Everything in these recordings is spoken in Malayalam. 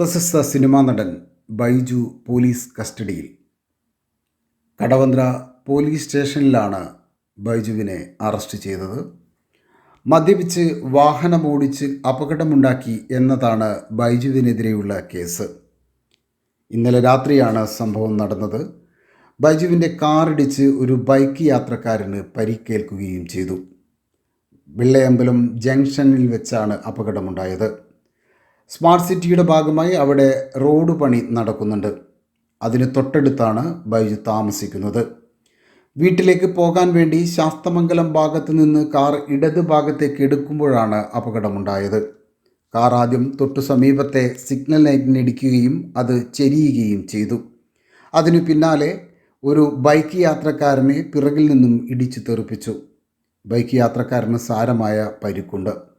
പ്രശസ്ത സിനിമാ നടൻ ബൈജു പോലീസ് കസ്റ്റഡിയിൽ. കടവന്ത്ര പോലീസ് സ്റ്റേഷനിലാണ് ബൈജുവിനെ അറസ്റ്റ് ചെയ്തത്. മദ്യപിച്ച് വാഹനമോടിച്ച് അപകടമുണ്ടാക്കി എന്നതാണ് ബൈജുവിനെതിരെയുള്ള കേസ്. ഇന്നലെ രാത്രിയാണ് സംഭവം നടന്നത്. ബൈജുവിന്റെ കാറിടിച്ച് ഒരു ബൈക്ക് യാത്രക്കാരന് പരിക്കേൽക്കുകയും ചെയ്തു. വെള്ളയമ്പലം ജംഗ്ഷനിൽ വെച്ചാണ് അപകടമുണ്ടായത്. സ്മാർട്ട് സിറ്റിയുടെ ഭാഗമായി അവിടെ റോഡ് പണി നടക്കുന്നുണ്ട്. അതിന് തൊട്ടടുത്താണ് ബൈജു താമസിക്കുന്നത്. വീട്ടിലേക്ക് പോകാൻ വേണ്ടി ശാസ്തമംഗലം ഭാഗത്ത് നിന്ന് കാർ ഇടത് ഭാഗത്തേക്ക് എടുക്കുമ്പോഴാണ് അപകടമുണ്ടായത്. കാർ ആദ്യം തൊട്ടു സമീപത്തെ സിഗ്നൽ ലൈറ്റിനിടിക്കുകയും അത് ചെരിയുകയും ചെയ്തു. അതിനു പിന്നാലെ ഒരു ബൈക്ക് യാത്രക്കാരനെ പിറകിൽ നിന്നും ഇടിച്ചു തെറിപ്പിച്ചു. ബൈക്ക് യാത്രക്കാരന് സാരമായ പരിക്കുണ്ട്.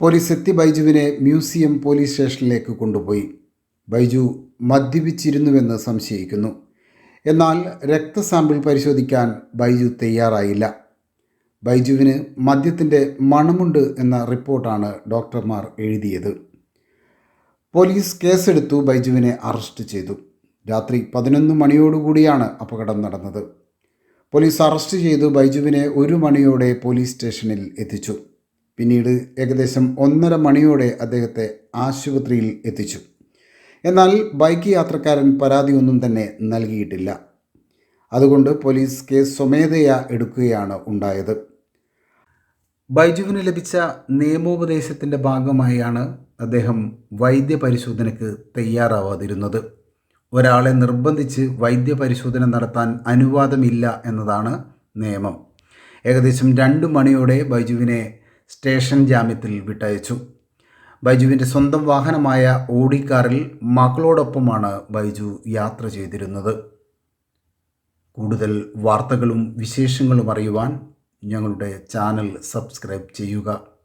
പോലീസ് എത്തി ബൈജുവിനെ മ്യൂസിയം പോലീസ് സ്റ്റേഷനിലേക്ക് കൊണ്ടുപോയി. ബൈജു മദ്യപിച്ചിരുന്നുവെന്ന് സംശയിക്കുന്നു. എന്നാൽ രക്തസാമ്പിൾ പരിശോധിക്കാൻ ബൈജു തയ്യാറായില്ല. ബൈജുവിന് മദ്യത്തിന്റെ മണമുണ്ട് എന്ന റിപ്പോർട്ടാണ് ഡോക്ടർമാർ എഴുതിയത്. പോലീസ് കേസെടുത്തു ബൈജുവിനെ അറസ്റ്റ് ചെയ്തു. രാത്രി പതിനൊന്ന് മണിയോടുകൂടിയാണ് അപകടം നടന്നത്. പോലീസ് അറസ്റ്റ് ചെയ്തു ബൈജുവിനെ ഒരു മണിയോടെ പോലീസ് സ്റ്റേഷനിൽ എത്തിച്ചു. പിന്നീട് ഏകദേശം ഒന്നര മണിയോടെ അദ്ദേഹത്തെ ആശുപത്രിയിൽ എത്തിച്ചു. എന്നാൽ ബൈക്ക് യാത്രക്കാരൻ പരാതിയൊന്നും തന്നെ നൽകിയിട്ടില്ല. അതുകൊണ്ട് പോലീസ് കേസ് സ്വമേധയാ എടുക്കുകയാണ് ഉണ്ടായത്. ബൈജുവിന് ലഭിച്ച നിയമോപദേശത്തിന്റെ ഭാഗമായാണ് അദ്ദേഹം വൈദ്യപരിശോധനയ്ക്ക് തയ്യാറാവാതിരുന്നത്. ഒരാളെ നിർബന്ധിച്ച് വൈദ്യപരിശോധന നടത്താൻ അനുവാദമില്ല എന്നതാണ് നിയമം. ഏകദേശം രണ്ട് മണിയോടെ ബൈജുവിനെ സ്റ്റേഷൻ ജാമ്യത്തിൽ വിട്ടയച്ചു. ബൈജുവിന്റെ സ്വന്തം വാഹനമായ ഓടിക്കാറിൽ മകളോടൊപ്പമാണ് ബൈജു യാത്ര ചെയ്തിരുന്നത്. കൂടുതൽ വാർത്തകളും വിശേഷങ്ങളും അറിയുവാൻ ഞങ്ങളുടെ ചാനൽ സബ്സ്ക്രൈബ് ചെയ്യുക.